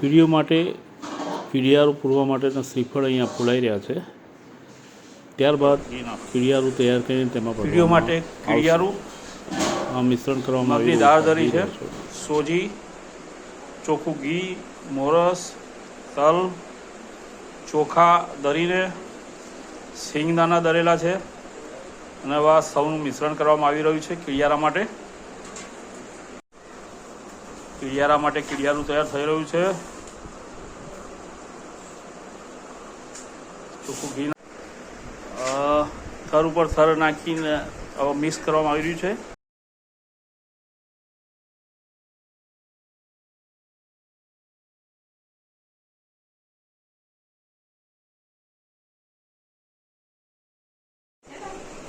Video માટે કીડિયારો પૂરવા માટેના શ્રીફળ અહીંયા ફૂલાઈ રહ્યા છે. ત્યારબાદ કીડિયારું તૈયાર કરીને તેમાં કીડીઓ માટે કીડિયારું આ મિશ્રણ કરવામાં આવ્યું. આવી દાળ દરી છે. સોજી ચોખ્ખું ઘી મોરસ તલ ચોખા દરીને સિંગદાણા દરેલા છે. અને આ સૌનું મિશ્રણ કરવામાં આવી રહ્યું છે કીડિયારા માટે. કીડિયારા માટે કીડિયારું તૈયાર થઈ રહ્યું છે. થર ઉપર થર નાખીને મિક્સ કરવામાં આવી રહ્યું છે.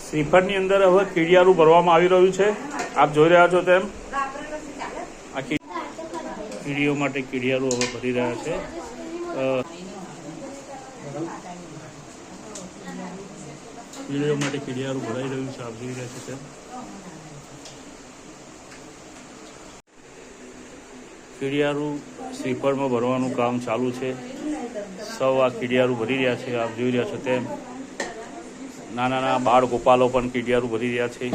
શ્રીફળની અંદર હવે કીડિયારું ભરવામાં આવી રહ્યું છે. આપ જોઈ રહ્યા છો તેમ. કીડીઓ માટે કીડિયારું હવે ભરી રહ્યા છે. કીડીઓ માટે કીડિયારું ભરાઈ રહ્યું છે, આપ જોઈ રહ્યા છે કીડિયારું શ્રીફળમાં ભરવાનું કામ ચાલુ છે. સૌ આ કીડિયારું ભરી રહ્યા છે, આપ જોઈ રહ્યા છો તેમ. નાના નાના બાળ ગોપાલો પણ કીડિયારું ભરી રહ્યા છે.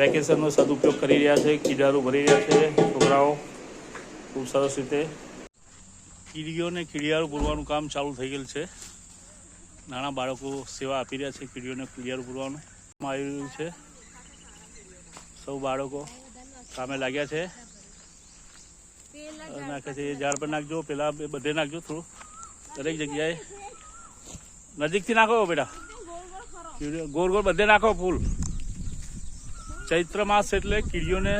વેકેશનનો સદુપયોગ કરી રહ્યા છે કીડારું ભરી રહ્યા છે, છોકરાઓ ખૂબ સરસ રીતે. કીડીઓને કીડિયારું પૂરવાનું કામ ચાલુ થઈ ગયેલું છે. નાના બાળકો સેવા આપી રહ્યા છે કીડીઓને કીડિયારું પૂરવાનું આવી રહ્યું છે. સૌ બાળકો કામે લાગ્યા છે. નાખે છે, એ ઝાડ પર નાખજો, પેલા બધે નાખજો થોડું. દરેક જગ્યાએ. નજીકથી નાખો બેટા. ગોળ ગોળ બધે નાખો ફૂલ. ચૈત્ર માસ એટલે કીડીઓને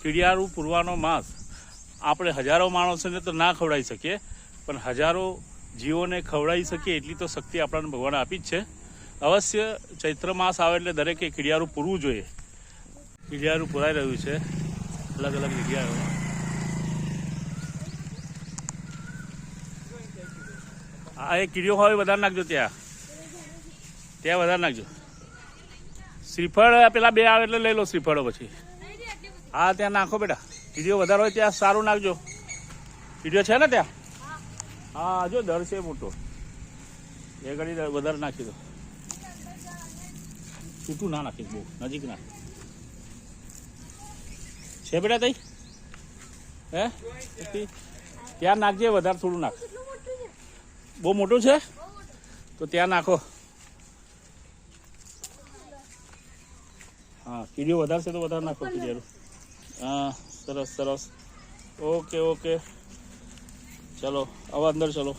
કીડિયારું પૂરવાનો માસ. આપણે હજારો માણસોને તો ના ખવડાવી શકીએ, પણ હજારો જીવોને ખવડાવી શકીએ એટલી તો શક્તિ આપણને ભગવાન આપી જ છે. અવશ્ય ચૈત્ર માસ આવે એટલે દરેકે કીડિયારું પૂરવું જોઈએ. કીડિયારું પુરાઈ રહ્યું છે. અલગ અલગ જગ્યાએ. આ એક કીડીઓ હોય વધારે નાખજો ત્યાં. ત્યાં વધારે નાખજો. શ્રીફળ પેલા બે આવે એટલે લઈ લો શ્રીફળો પછી. હા, ત્યાં નાખો બેટા. વીડિયો વધારે હોય ત્યાં સારું નાખજો. વીડિયો છે ને ત્યાં? હા, જો દર છે મોટો. એ ઘડી વધારે નાખી દો. છૂટું ના નાખીશ બહુ નજીક ના. છે બેટા તઈ? હે? ત્યાં નાખજે, વધારે થોડું નાખ. બહુ મોટું છે? તો ત્યાં નાખો. હા કીડીઓ વધારશે તો વધારે નાખો કીડીઓ હા સરસ સરસ. Okay okay. ચલો હવે અંદર ચલો.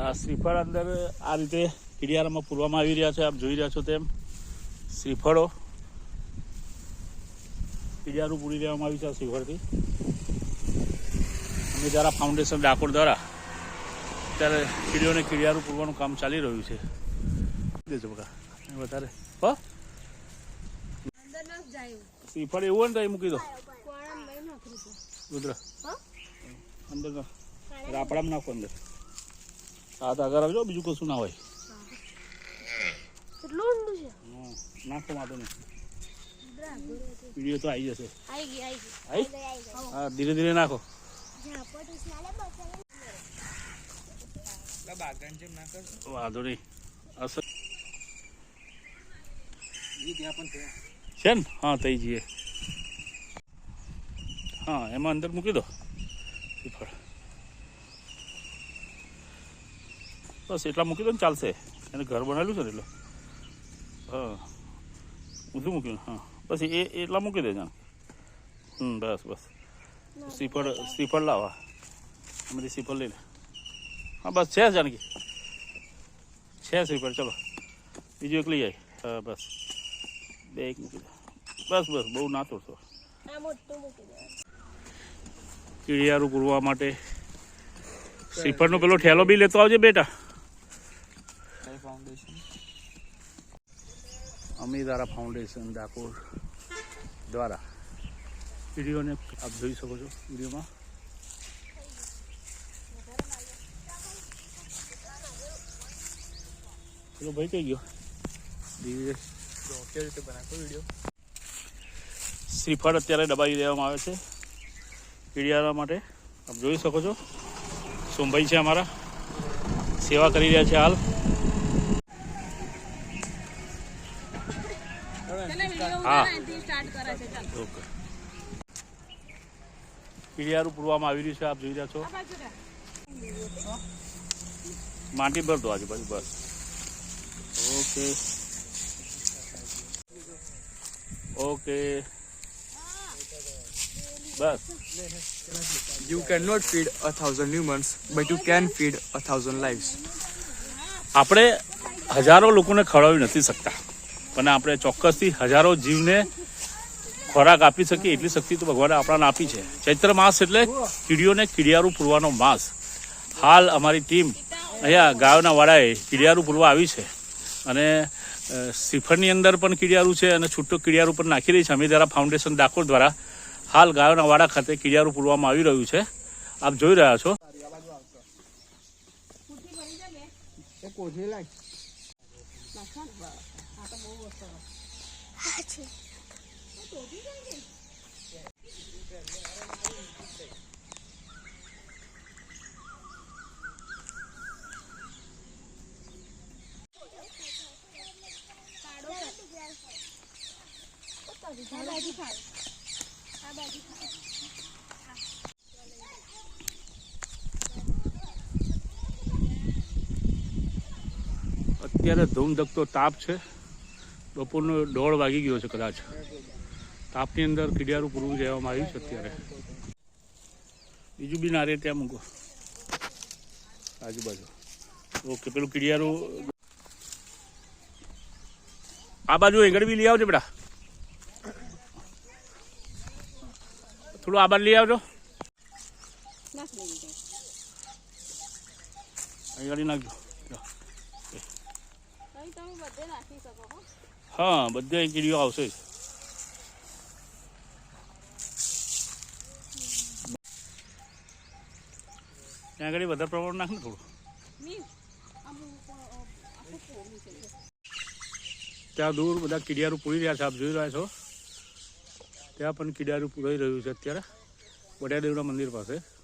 આ શ્રીફળ અંદર આ રીતે કીડિયારામાં પૂરવામાં આવી રહ્યા છે આપ જોઈ રહ્યા છો તેમ. શ્રીફળો. કીડિયારું પૂરી દેવામાં આવ્યું છે આ શ્રીફળથી. અમે જ્યારે ફાઉન્ડેશન ડાકોર દ્વારા અત્યારે કીડીઓને કીડિયારું પૂરવાનું કામ ચાલી રહ્યું છે. દેજો બકા. વધારે. હો? શ્રીફળ એવું હોય ને તો એ મૂકી દો. રુદ્ર અંદર. રાપડામાં નાખો અંદર. હાથ આગળ આવજો બીજું કશું ના હોય. કેટલું ઊંડું છે? હમ, નાખો વાંધો નહીં વીડિયો તો આવી જશે. આઈ ગઈ આઈ ગઈ. આવી હા ધીરે ધીરે નાખો. વાંધો નહીં. અસર છે ને હા થઈ જઈએ હા એમાં અંદર મૂકી દો શ્રીફળ બસ એટલા મૂકી દો ને ચાલશે એને ઘર બનાવેલું છે ને એટલે હા ઊંધું મૂક્યું હા બસ એ એટલા મૂકી દેજો હમ બસ બસ શ્રીફળ શ્રીફળ લાવા અમારી શ્રીફળ લઈ લે હા બસ છે જાનકી છે શ્રીફળ ચલો બીજું એક લઈ જાય હા બસ બે એક મૂકી દે. બસ બસ બહુ ના તોડશો આ મોટું મૂકી દે. કીડિયારું પૂરવા માટે શ્રીફળનો પેલો ઠેલો બી લેતો આવજે બેટા. અમીદારા ફાઉન્ડેશન ડાકોર દ્વારા. વિડીયોને આપ જોઈ શકો છો વિડીયોમાં. પેલો ભાઈ કઈ ગયો? ધીરે કેવી રીતે બનાવ્યો વીડિયો શ્રીફળ અત્યારે દબાવી દેવામાં આવે છે. કીડિયારા માટે આપ જોઈ શકો છો. સોમભાઈ છે અમારા. સેવા કરી રહ્યા છે હાલ. હા. ઓકે. કીડિયારું પૂરવામાં આવી રહ્યું છે આપ જોઈ રહ્યા છો. માટી ભર દો આજુબાજુ બસ. Okay. Okay bus you can not feed a thousand humans but you can feed a thousand lives. આપણે હજારો લોકોને ખવડાવી નથી શકતા. પણ આપણે ચોક્કસથી હજારો જીવને ખોરાક આપી શકીએ એટલી શક્તિ તો ભગવાને આપણાને આપી છે. ચૈત્ર માસ એટલે કીડીઓને કીડિયારું પૂરવાનો માસ. હાલ અમારી ટીમ અહીંયા ગાયોના વાળાએ કીડિયારું પૂરવા આવી છે. અને શ્રીફળની અંદર પણ કીડિયારું છે અને છૂટો કીડિયારું પણ નાખી રહી છે. અમીધારા ફાઉન્ડેશન ડાકોર દ્વારા હાલ ગાયોના વાડા ખાતે કીડિયારું પૂરવામાં આવી રહ્યું છે. આપ જોઈ રહ્યા છો. અત્યારે ધૂમધકતો તાપ છે. બપોરનો દોઢ વાગી ગયો છે કદાચ. તાપની અંદર કીડિયારું પૂરવું જવામાં આવ્યું છે અત્યારે. બીજું બી ના રે ત્યાં મૂકો. આજુબાજુ. ઓકે, પેલું કીડિયારું આ બાજુ એંગળ બી લઈ આવજો બેટા. થોડું આ લઈ આવજો. અહીં નાખજો. હા, બધે કીડીઓ આવશે. ત્યાં આગળ વધારે પ્રમાણ નાખ ને થોડું. ત્યાં દૂર બધા કીડિયારું પૂરી રહ્યા છે, આપ જોઈ રહ્યા છો. ત્યાં પણ કિડારું પુરાઈ રહ્યું છે અત્યારે. વડિયાદેવના મંદિર પાસે.